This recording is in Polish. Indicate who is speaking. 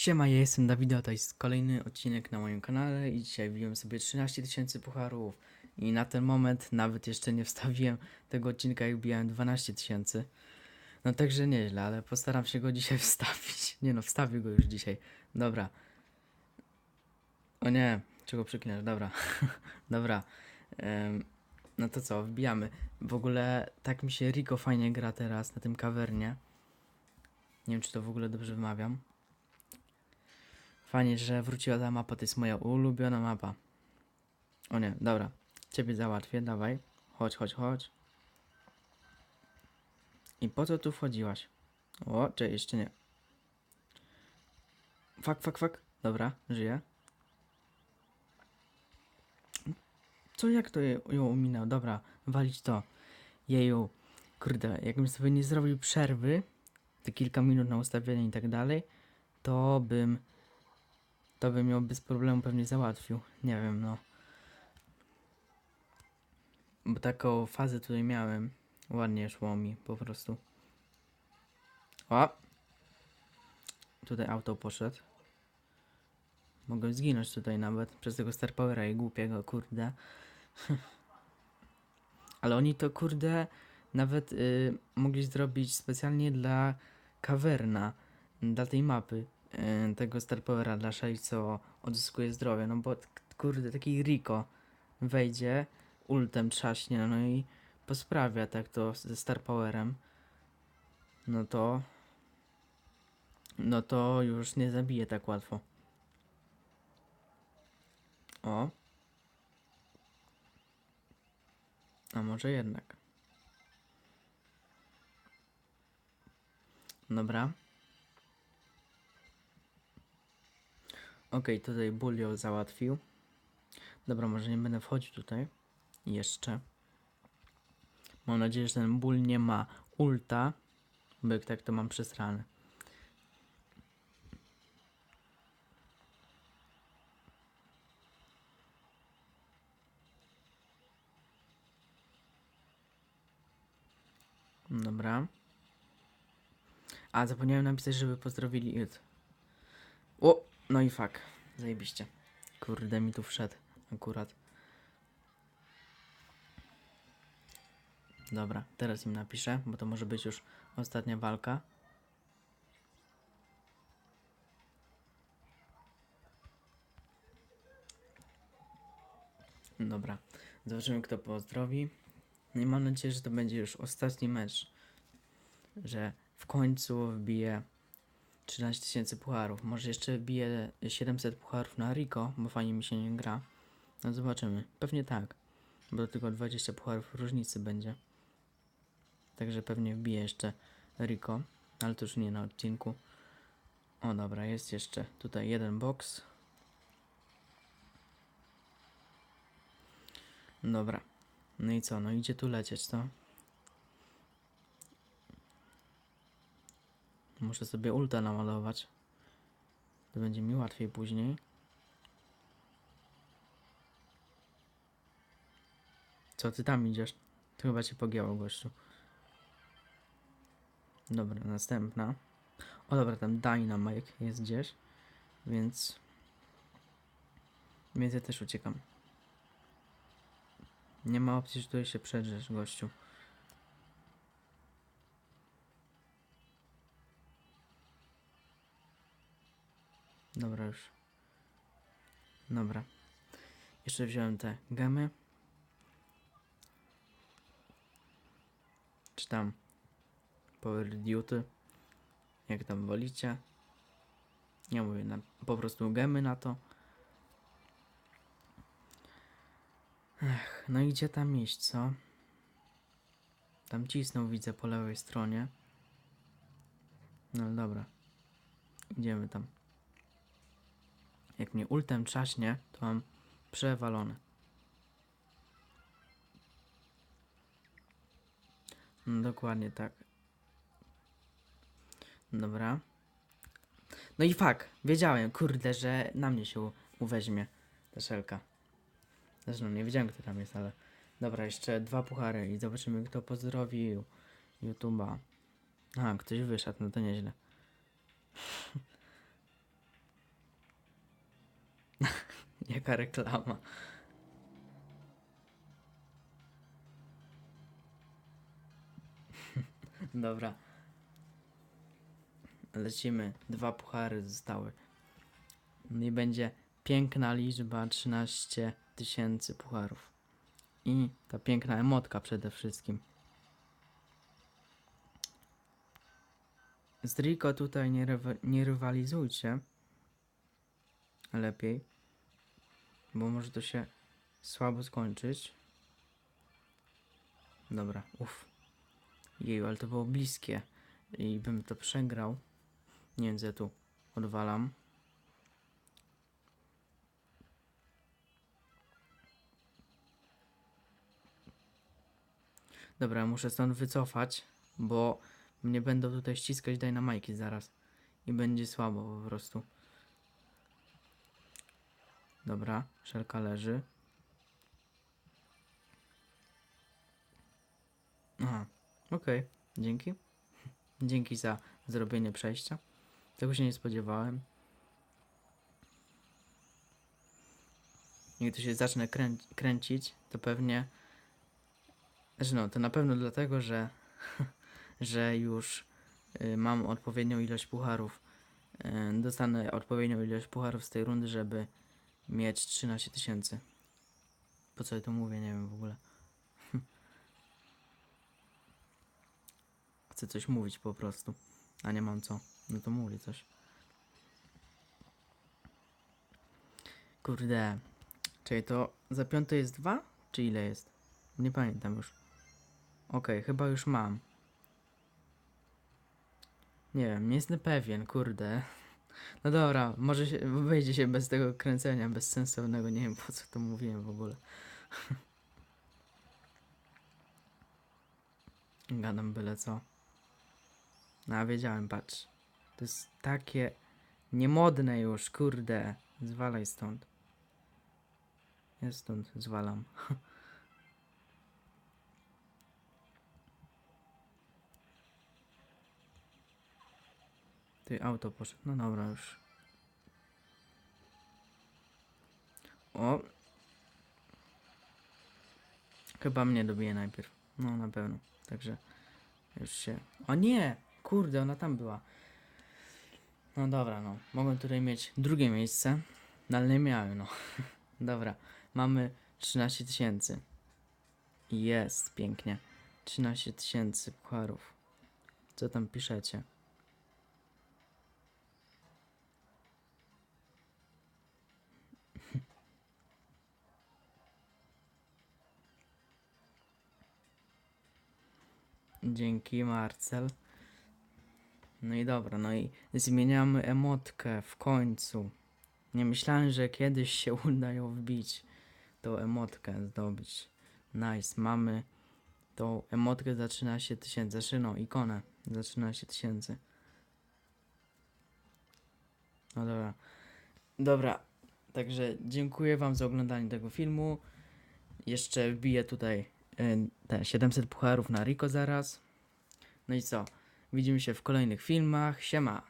Speaker 1: Siema, ja jestem Dawida, to jest kolejny odcinek na moim kanale i dzisiaj wbiłem sobie 13 tysięcy pucharów i na ten moment nawet jeszcze nie wstawiłem tego odcinka jak wbijałem 12 tysięcy. No także nieźle, ale postaram się go dzisiaj wstawić. Nie no, wstawię go już dzisiaj. Dobra. O nie, czego przyklinasz? Dobra. Dobra. Em, no to co, wbijamy. W ogóle tak mi się Rico fajnie gra teraz na tym kawernie. Nie wiem, czy to w ogóle dobrze wymawiam. Fajnie, że wróciła ta mapa, to jest moja ulubiona mapa. O nie, dobra. Ciebie załatwię, dawaj. Chodź, chodź, chodź. I po co tu wchodziłaś? O, czy jeszcze nie. Fak, fak, fak. Dobra, żyję. Co, jak to ją ominął? Dobra, walić to. Jeju, kurde, jakbym sobie nie zrobił przerwy, te kilka minut na ustawienie i tak dalej, to bym to bym ją bez problemu pewnie załatwił. Nie wiem, no. Bo taką fazę tutaj miałem. Ładnie szło mi po prostu. O! Tutaj auto poszedł. Mogę zginąć tutaj nawet przez tego Star Powera i głupiego, kurde. Ale oni to, kurde, nawet y, mogli zrobić specjalnie dla kawerna, dla tej mapy tego Star Powera dla Shay, co odzyskuje zdrowie, no bo kurde, taki Rico wejdzie, ultem trzaśnie, no i posprawia tak to ze Star Powerem, no to no to już nie zabije tak łatwo. O. A może jednak. Dobra. Okej, tutaj ból ją załatwił. Dobra, może nie będę wchodził tutaj. Jeszcze. Mam nadzieję, że ten ból nie ma ulta. Bo jak tak, to mam przesrane. Dobra. A, zapomniałem napisać, żeby pozdrowili. O, no i fuck. Zajebiście. Kurde, mi tu wszedł akurat. Dobra, teraz im napiszę, bo to może być już ostatnia walka. Dobra, zobaczymy kto pozdrowi. I mam nadzieję, że to będzie już ostatni mecz. Że w końcu wbije 13 tysięcy pucharów. Może jeszcze wbije 700 pucharów na Rico, bo fajnie mi się nie gra. No zobaczymy. Pewnie tak. Bo tylko 20 pucharów różnicy będzie. Także pewnie wbije jeszcze Rico. Ale to już nie na odcinku. O dobra, jest jeszcze tutaj jeden box. Dobra. No i co? No idzie tu lecieć, co? Muszę sobie ulta namalować. To będzie mi łatwiej później. Co ty tam idziesz? To chyba cię pogięło, gościu. Dobra, następna. O dobra, tam Dynamite jest gdzieś. Więc... Więc ja też uciekam. Nie ma opcji, że tutaj się przedrzesz, gościu. Dobra już. Dobra. Jeszcze wziąłem te gemy. Czy tam Power Duty. Jak tam wolicie. Nie mówię, na, po prostu gemy na to. Ech, no i gdzie tam iść, co? Tam cisnął, widzę po lewej stronie. No dobra. Idziemy tam. Jak mnie ultem trzaśnie, to mam przewalone. No, dokładnie tak. Dobra. No i fak, wiedziałem, kurde, że na mnie się uweźmie ta szelka. Zresztą nie wiedziałem, kto tam jest, ale... Dobra, jeszcze dwa puchary i zobaczymy, kto pozdrowił YouTube'a. Aha, ktoś wyszedł, no to nieźle. Jaka reklama. Dobra. Lecimy. Dwa puchary zostały. I będzie piękna liczba 13 tysięcy pucharów. I ta piękna emotka przede wszystkim. Z Rico tutaj nie, rywa- nie rywalizujcie. Lepiej. Bo może to się słabo skończyć. Dobra, uff. Jeju, ale to było bliskie. I bym to przegrał. Nie wiem, ja tu odwalam. Dobra, muszę stąd wycofać, bo mnie będą tutaj ściskać dynamajki zaraz. I będzie słabo po prostu. Dobra, szelka leży. Aha, okej, dzięki. Dzięki za zrobienie przejścia. Tego się nie spodziewałem. Jak to się zacznę krę kręcić, to pewnie. Znaczy no, to na pewno dlatego, że, że już y, mam odpowiednią ilość pucharów. Y, dostanę odpowiednią ilość pucharów z tej rundy, żeby mieć 13 tysięcy. Po co ja to mówię, nie wiem w ogóle. Chcę coś mówić po prostu, a nie mam co. No to mówię coś. Kurde. Czyli to za piąte jest dwa? Czy ile jest? Nie pamiętam już. Okej, chyba już mam. Nie wiem, nie jestem pewien, kurde. No dobra, może się, wejdzie się bez tego kręcenia bezsensownego, nie wiem po co to mówiłem w ogóle. Gadam byle co. No, a wiedziałem, patrz. To jest takie niemodne już, kurde. Zwalaj stąd. Ja stąd zwalam. Ty auto poszedł. No dobra już. O. Chyba mnie dobije najpierw. No na pewno. Także już się. O nie! Kurde, ona tam była. No dobra, no. Mogłem tutaj mieć drugie miejsce. No ale nie miałem, no. dobra. Mamy 13 tysięcy. Jest, pięknie. 13 tysięcy pucharów. Co tam piszecie? Dzięki Marcel. No i dobra, no i zmieniamy emotkę w końcu. Nie myślałem, że kiedyś się uda ją wbić, tą emotkę zdobyć. Nice, mamy tą emotkę za 13 tysięcy, znaczy no, ikonę za 13 tysięcy. No dobra. Dobra, także dziękuję wam za oglądanie tego filmu. Jeszcze wbiję tutaj te 700 pucharów na Rico zaraz. No i co? Widzimy się w kolejnych filmach. Siema!